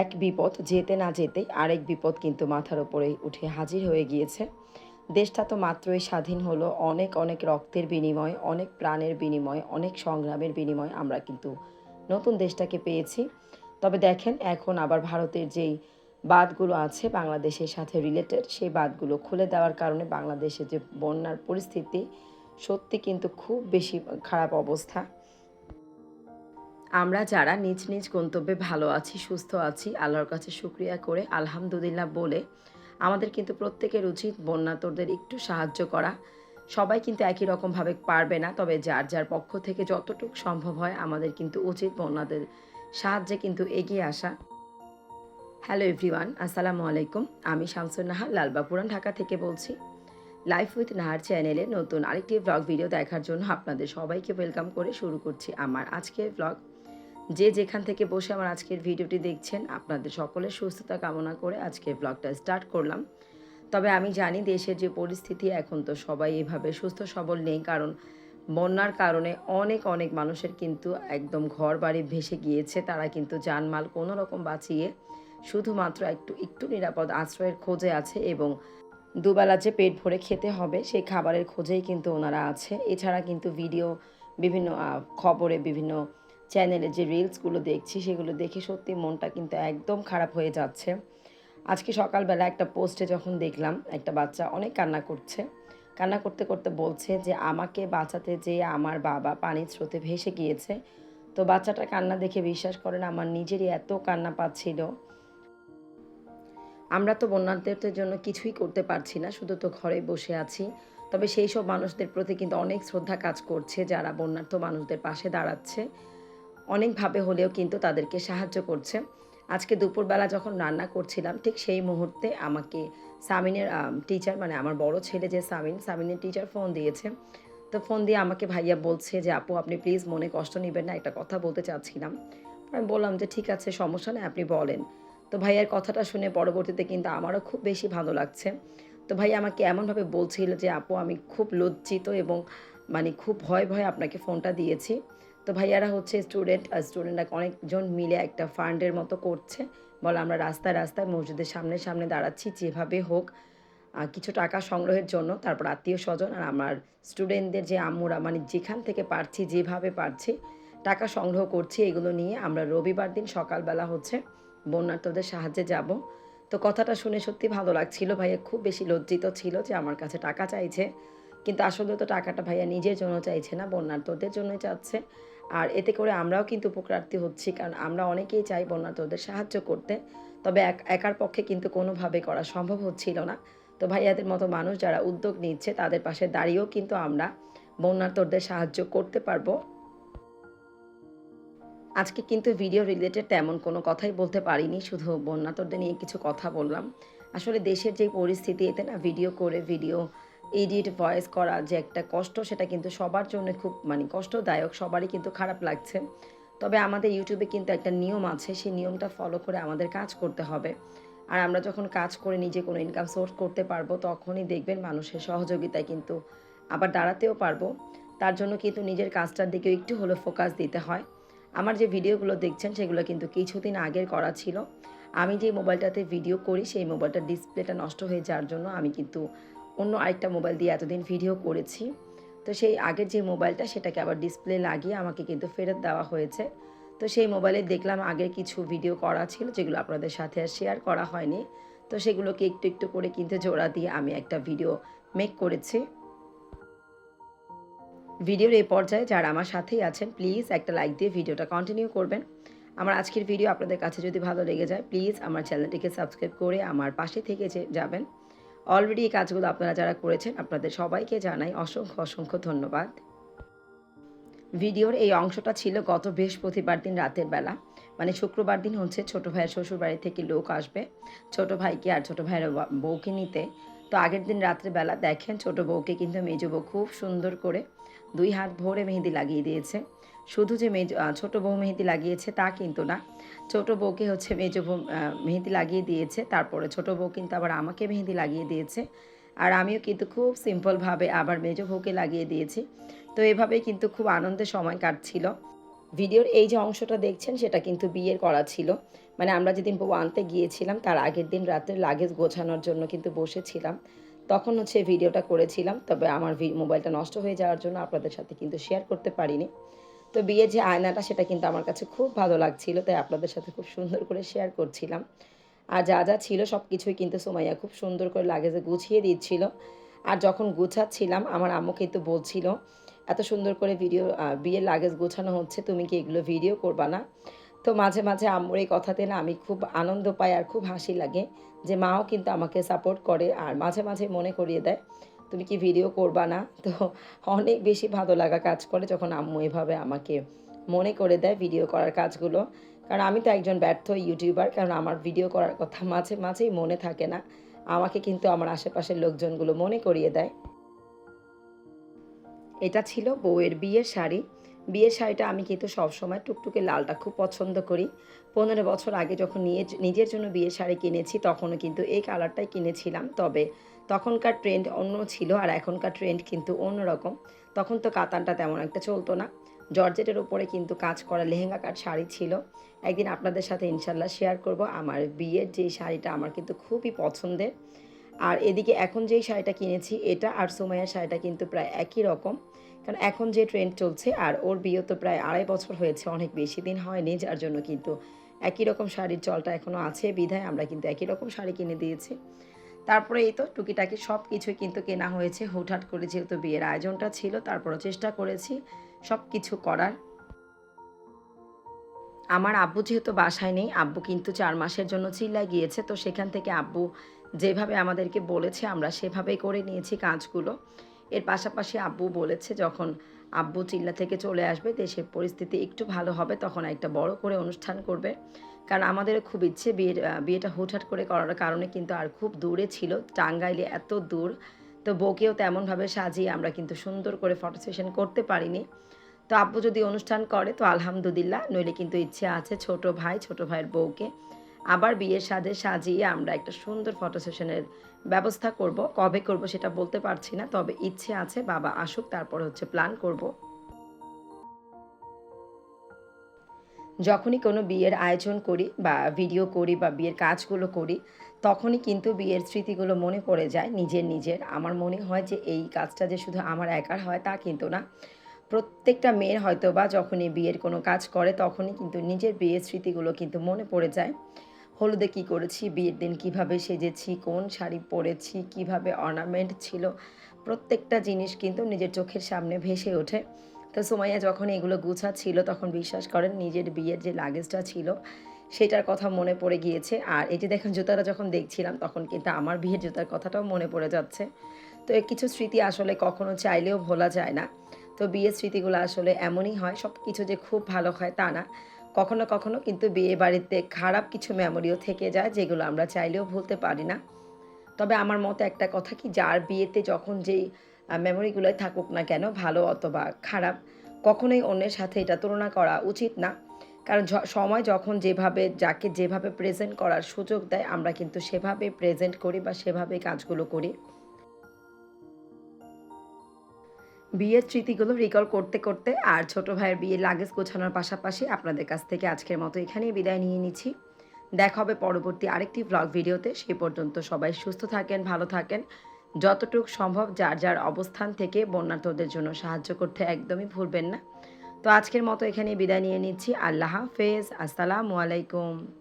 এক বিপদ, যেতে না যেতেই আরেক বিপদ কিন্তু মাথার উপরে উঠে হাজির হয়ে গিয়েছে। দেশটা তো মাত্রই স্বাধীন হলো, অনেক অনেক রক্তের বিনিময়, অনেক প্রাণের বিনিময়, অনেক সংগ্রামের বিনিময় আমরা কিন্তু নতুন দেশটাকে পেয়েছি। তবে দেখেন, এখন আবার ভারতের যেই বাঁধগুলো আছে বাংলাদেশের সাথে রিলেটেড সেই বাঁধগুলো খুলে দেওয়ার কারণে বাংলাদেশে যে বন্যার পরিস্থিতি, সত্যি কিন্তু খুব বেশি খারাপ অবস্থা। আমরা যারা নিজ নিজ গন্তব্যে ভালো আছি, সুস্থ আছি, আল্লাহর কাছে শুক্রিয়া করে আলহামদুলিল্লাহ বলে আমাদের কিন্তু প্রত্যেকের উচিত বন্যাতরদের একটু সাহায্য করা। সবাই কিন্তু একই রকমভাবে পারবে না, তবে যার যার পক্ষ থেকে যতটুকু সম্ভব হয় আমাদের কিন্তু উচিত বন্যাদের সাহায্যে কিন্তু এগিয়ে আসা। হ্যালো এভরিওয়ান, আসসালামু আলাইকুম। আমি শামসুন নাহার লালবা পুরান ঢাকা থেকে বলছি। লাইফ উইথ নাহার চ্যানেলে নতুন আরেকটি ব্লগ ভিডিও দেখার জন্য আপনাদের সবাইকে ওয়েলকাম করে শুরু করছি আমার আজকের ব্লগ। যে যেখান থেকে বসে আমার আজকের ভিডিওটি দেখছেন, আপনাদের সকলের সুস্থতা কামনা করে আজকের ব্লগটা স্টার্ট করলাম। তবে আমি জানি দেশের যে পরিস্থিতি, এখন তো সবাই এভাবে সুস্থ সবল নেই, কারণ বন্যার কারণে অনেক অনেক মানুষের কিন্তু একদম ঘর বাড়ি ভেসে গিয়েছে। তারা কিন্তু জানমাল কোনো রকম বাঁচিয়ে শুধুমাত্র একটু একটু নিরাপদ আশ্রয়ের খোঁজে আছে এবং দুবেলা যে পেট ভরে খেতে হবে, সেই খাবারের খোঁজেই কিন্তু ওনারা আছে। এছাড়া কিন্তু ভিডিও বিভিন্ন খবরে বিভিন্ন চ্যানেলে যে রিলসগুলো দেখছি, সেগুলো দেখে সত্যি মনটা কিন্তু একদম খারাপ হয়ে যাচ্ছে। আজকে সকালবেলা একটা পোস্টে যখন দেখলাম, একটা বাচ্চা অনেক কান্না করছে। কান্না করতে করতে বলছে যে, আমাকে বাঁচাতে যেয়ে আমার বাবা পানির স্রোতে ভেসে গিয়েছে। তো বাচ্চাটা কান্না দেখে বিশ্বাস করেন, আমার নিজেরই এত কান্না পাচ্ছিল। আমরা তো বন্যার্থীদের জন্য কিছুই করতে পারছি না, শুধু তো ঘরে বসে আছি। তবে সেই সব মানুষদের প্রতি কিন্তু অনেক শ্রদ্ধা কাজ করছে, যারা বন্যার্থ মানুষদের পাশে দাঁড়াচ্ছে। অনেকভাবে হলেও কিন্তু তাদেরকে সাহায্য করছে। আজকে দুপুরবেলা যখন রান্না করছিলাম, ঠিক সেই মুহূর্তে আমাকে সামিনের টিচার মানে আমার বড় ছেলে যে সামিন, সামিনের টিচার ফোন দিয়েছে। তো ফোন দিয়ে আমাকে ভাইয়া বলছে যে, আপু, আপনি প্লিজ মনে কষ্ট নেবেন না, একটা কথা বলতে চাচ্ছিলাম। আমি বললাম যে, ঠিক আছে, সমস্যা নেই, আপনি বলেন। তো ভাইয়ার কথাটা শুনে পরবর্তীতে কিন্তু আমারও খুব বেশি ভালো লাগছে। তো ভাই আমাকে এমনভাবে বলছিল যে, আপু, আমি খুব লজ্জিত এবং মানে খুব ভয় ভয়ে আপনাকে ফোনটা দিয়েছি। তো ভাইয়ারা হচ্ছে স্টুডেন্ট আর স্টুডেন্টরা অনেকজন মিলে একটা ফান্ডের মতো করছে। বলে আমরা রাস্তায় রাস্তায় মসজিদের সামনে সামনে দাঁড়াচ্ছি, যেভাবে হোক কিছু টাকা সংগ্রহের জন্য, তারপর আত্মীয় স্বজন আর আমার স্টুডেন্টদের যে আম্মুরা মানে যেখান থেকে পারছি, যেভাবে পারছি, টাকা সংগ্রহ করছি, এগুলো নিয়ে আমরা রবিবার দিন সকালবেলা হচ্ছে বন্যার্থদের সাহায্যে যাব। তো কথাটা শুনে সত্যি ভালো লাগছিল। ভাইয়া খুব বেশি লজ্জিত ছিল যে আমার কাছে টাকা চাইছে। কিন্তু আসলে তো টাকাটা ভাইয়া নিজের জন্য চাইছে না বন্যার্থদের জন্যই চাচ্ছে। আর এতে করে আমরাও কিন্তু উপকারার্থী হচ্ছি, কারণ আমরা অনেকেই চাই বন্যার্থদের সাহায্য করতে। তবে এক, একার পক্ষে কিন্তু কোনোভাবে করা সম্ভব হচ্ছিল না। তো ভাইয়াদের মতো মানুষ যারা উদ্যোগ নিচ্ছে, তাদের পাশে দাঁড়িয়েও কিন্তু আমরা বন্যার্থদের সাহায্য করতে পারব। আজকে কিন্তু ভিডিও রিলেটেড তেমন কোনো কথাই বলতে পারিনি, শুধু বন্যাতরদের নিয়ে কিছু কথা বললাম। আসলে দেশের যে পরিস্থিতি, এতে না ভিডিও করে ভিডিও এডিট ভয়েস করা যে একটা কষ্ট, সেটা কিন্তু সবার জন্য খুব মানে কষ্টদায়ক, সবারই কিন্তু খারাপ লাগছে। তবে আমাদের ইউটিউবে কিন্তু একটা নিয়ম আছে, সেই নিয়মটা ফলো করে আমাদের কাজ করতে হবে। আর আমরা যখন কাজ করে নিজে কোনো ইনকাম সোর্স করতে পারব, তখনই দেখবেন মানুষের সহযোগিতায় কিন্তু আবার দাঁড়াতেও পারব। তার জন্য কিন্তু নিজের কাজটার দিকেও একটু হলেও ফোকাস দিতে হয়। আমার যে ভিডিওগুলো দেখছেন, সেগুলো কিন্তু কিছুদিন আগের করা ছিল। আমি যে মোবাইলটাতে ভিডিও করি, সেই মোবাইলটার ডিসপ্লেটা নষ্ট হয়ে যাওয়ার জন্য আমি কিন্তু অন্য আরেকটা মোবাইল দিয়ে এতদিন ভিডিও করেছি। তো সেই আগের যে মোবাইলটা, সেটাকে আবার ডিসপ্লে লাগিয়ে আমাকে কিন্তু ফেরত দেওয়া হয়েছে। তো সেই মোবাইলে দেখলাম আগের কিছু ভিডিও করা ছিল, যেগুলো আপনাদের সাথে আর শেয়ার করা হয়নি। তো সেগুলোকে একটু একটু করে কিন্তু জোড়া দিয়ে আমি একটা ভিডিও মেক করেছি। ভিডিওর এই পর্যায়ে যারা আমার সাথেই আছেন প্লিজ একটা লাইক দিয়ে ভিডিওটা কন্টিনিউ করবেন। আমার আজকের ভিডিও আপনাদের কাছে যদি ভালো লেগে যায় প্লিজ আমার চ্যানেলটিকে সাবস্ক্রাইব করে আমার পাশে থেকে যাবেন। অলরেডি এই কাজগুলো আপনারা যারা করেছেন, আপনাদের সবাইকে জানাই অসংখ্য অসংখ্য ধন্যবাদ। ভিডিওর এই অংশটা ছিল গত বৃহস্পতিবার দিন রাতের বেলা। মানে শুক্রবার দিন হচ্ছে ছোট ভাইয়ের শ্বশুর বাড়ি থেকে লোক আসবে। ছোট ভাইকে আর ছোট ভাইয়ের বউকে নিতে। তো আগের দিন রাত্রের বেলা দেখেন ছোট বউকে কিন্তু মেজ বউ খুব সুন্দর করে দুই হাত ভরে মেহেদি লাগিয়ে দিয়েছে। শুধু যে মেজ ছোট বউ মেহেদি লাগিয়েছে তা কিন্তু না। ছোট বউকে হচ্ছে মেজ বউ মেহেদি লাগিয়ে দিয়েছে, তারপরে ছোট বউ কিন্তু আবার আমাকে মেহেদি লাগিয়ে দিয়েছে। আর আমিও কিন্তু খুব সিম্পলভাবে আবার মেজ বউকে লাগিয়ে দিয়েছি। তো এভাবে কিন্তু খুব আনন্দের সময় কাটছিল। ভিডিওর এই যে অংশটা দেখছেন, সেটা কিন্তু বিয়ের করা ছিল। মানে আমরা যেদিন বউ আনতে গিয়েছিলাম, তার আগের দিন রাত্রে লাগেজ গোছানোর জন্য কিন্তু বসেছিলাম। তখন হচ্ছে ভিডিওটা করেছিলাম, তবে আমার মোবাইলটা নষ্ট হয়ে যাওয়ার জন্য আপনাদের সাথে কিন্তু শেয়ার করতে পারিনি। তো বিয়ের যে আয়নাটা, সেটা কিন্তু আমার কাছে খুব ভালো লাগছিল, তাই আপনাদের সাথে খুব সুন্দর করে শেয়ার করছিলাম। আর যা যা ছিল সব কিছুই কিন্তু সোমাইয়া খুব সুন্দর করে লাগেজে গুছিয়ে দিচ্ছিল। আর যখন গুছাচ্ছিলাম, আমার আম্মু কিন্তু বলছিল, এত সুন্দর করে ভিডিও বিয়ের লাগেজ গোছানো হচ্ছে, তুমি কি এগুলো ভিডিও করবা না? তো মাঝে মাঝে আম্মুর এই কথাতে না আমি খুব আনন্দ পাই আর খুব হাসি লাগে যে মাও কিন্তু আমাকে সাপোর্ট করে আর মাঝে মাঝে মনে করিয়ে দেয় তুমি কি ভিডিও করবা না? তো অনেক বেশি ভালো লাগা কাজ করে যখন আম্মু এভাবে আমাকে মনে করে দেয় ভিডিও করার কাজগুলো। কারণ আমি তো একজন ব্যর্থ ইউটিউবার কারণ আমার ভিডিও করার কথা মাঝে মাঝেই মনে থাকে না। আমাকে কিন্তু আমার আশেপাশের লোকজনগুলো মনে করিয়ে দেয়। এটা ছিল বউয়ের বিয়ের শাড়ি। বিয়ের শাড়িটা আমি কিন্তু সবসময় টুকটুকে লালটা খুব পছন্দ করি। পনেরো বছর আগে যখন নিয়ে নিজের জন্য বিয়ের শাড়ি কিনেছি, তখনও কিন্তু এই কালারটাই কিনেছিলাম। তবে তখনকার ট্রেন্ড অন্য ছিল আর এখনকার ট্রেন্ড কিন্তু অন্যরকম। তখন তো কাতানটা তেমন একটা চলতো না। জর্জেটের উপরে কিন্তু কাজ করা লেহেঙ্গা কাট শাড়ি ছিল। একদিন আপনাদের সাথে ইনশাল্লাহ শেয়ার করব। আমার বিয়ের যে শাড়িটা আমার কিন্তু খুবই পছন্দের। আর এদিকে এখন যেই শাড়িটা কিনেছি, এটা আর সোমাইয়ার শাড়িটা কিন্তু প্রায় একই রকম। কারণ এখন যে ট্রেন্ড চলছে আর ওর বিয়ে তো প্রায় আড়াই বছর হয়েছে, অনেক বেশি দিন হয়নি, যার জন্য কিন্তু একই রকম শাড়ির চলটা এখনও আছে, বিধায় আমরা কিন্তু একই রকম শাড়ি কিনে দিয়েছি। তারপরে এই তো টুকিটাকি সব কিছুই কিন্তু কেনা হয়েছে, হুটহাট করে যেহেতু বিয়ের আয়োজনটা ছিল, তারপরও চেষ্টা করেছি সব কিছু করার। আমার আব্বু যেহেতু বাসায় নেই, আব্বু কিন্তু চার মাসের জন্য চিল্লায় গিয়েছে, তো সেখান থেকে আব্বু যেভাবে আমাদেরকে বলেছে, আমরা সেভাবেই করে নিয়েছি কাজগুলো। এর পাশাপাশি আব্বু বলেছে, যখন আব্বু চিল্লা থেকে চলে আসবে, দেশের পরিস্থিতি একটু ভালো হবে, তখন একটা বড় করে অনুষ্ঠান করবে। কারণ আমাদের খুব ইচ্ছে বিয়ের, বিয়েটা হুটহাট করে করার কারণে কিন্তু আর খুব দূরে ছিল, টাঙ্গাইলে এত দূর। তো বউকেও তেমনভাবে সাজিয়ে আমরা কিন্তু সুন্দর করে ফটো সেশন করতে পারিনি। তো আব্বু যদি অনুষ্ঠান করে, তো আলহামদুলিল্লাহ, নইলে কিন্তু ইচ্ছে আছে ছোট ভাই, ছোট ভাইয়ের বউকে আবার বিয়ের সাজে সাজিয়ে আমরা একটা সুন্দর ফটো সেশনের ব্যবস্থা করব। কবে করব সেটা বলতে পারছি না, তবে ইচ্ছে আছে বাবা আসুক, তারপর হচ্ছে প্ল্যান করব। যখনই কোনো বিয়ের আয়োজন করি বা ভিডিও করি বা বিয়ের কাজগুলো করি, তখনই কিন্তু বিয়ের স্মৃতিগুলো মনে পড়ে যায় নিজের নিজের। আমার মনে হয় যে এই কাজটা যে শুধু আমার একার হয় তা কিন্তু না। প্রত্যেকটা মেয়ের হয়তো বা যখনই বিয়ের কোনো কাজ করে, তখনই কিন্তু নিজের বিয়ের স্মৃতিগুলো কিন্তু মনে পড়ে যায়। হলুদে কি করেছি, বিয়ের দিন কীভাবে সেজেছি, কোন শাড়ি পরেছি, কীভাবে অর্নামেন্ট ছিল, প্রত্যেকটা জিনিস কিন্তু নিজের চোখের সামনে ভেসে ওঠে। তো সোমাইয়া যখন এগুলো গুছাচ্ছিল, তখন বিশ্বাস করেন নিজের বিয়ের যে লাগেজটা ছিল, সেটার কথা মনে পড়ে গিয়েছে। আর এই যে দেখেন জুতাটা যখন দেখছিলাম, তখন কিন্তু আমার বিয়ের জুতার কথাটাও মনে পড়ে যাচ্ছে। তো কিছু স্মৃতি আসলে কখনো চাইলেও ভোলা যায় না। তো বিয়ের স্মৃতিগুলো আসলে এমনই হয় সব কিছু যে খুব ভালো হয় তা না। কখনো কখনো কিন্তু বিয়ে বাড়িতে খারাপ কিছু মেমোরিও থেকে যায় যেগুলো আমরা চাইলেও ভুলতে পারি না। তবে আমার মতে একটা কথা কি, যার বিয়েতে যখন যেই মেমোরিগুলোই থাকুক না কেন, ভালো অথবা খারাপ, কখনোই অন্যের সাথে এটা তুলনা করা উচিত না। কারণ সময় যখন যেভাবে, যাকে যেভাবে প্রেজেন্ট করার সুযোগ দেয়, আমরা কিন্তু সেভাবে প্রেজেন্ট করি বা সেভাবে কাজগুলো করি। বিয়ের স্মৃতিগুলো রিকল করতে করতে আর ছোট ভাইয়ের বিয়ের লাগেজ গোছানোর পাশাপাশি আপনাদের কাছ থেকে আজকের মতো এখানেই বিদায় নিয়ে নিচ্ছি। দেখা হবে পরবর্তী আরেকটি ব্লগ ভিডিওতে। সেই পর্যন্ত সবাই সুস্থ থাকেন, ভালো থাকেন। যতটুকু সম্ভব যার যার অবস্থান থেকে বন্যার্থদের জন্য সাহায্য করতে একদমই ভুলবেন না। তো আজকের মতো এখানে বিদায় নিয়ে নিচ্ছি। আল্লাহ হাফেজ। আসসালামু আলাইকুম।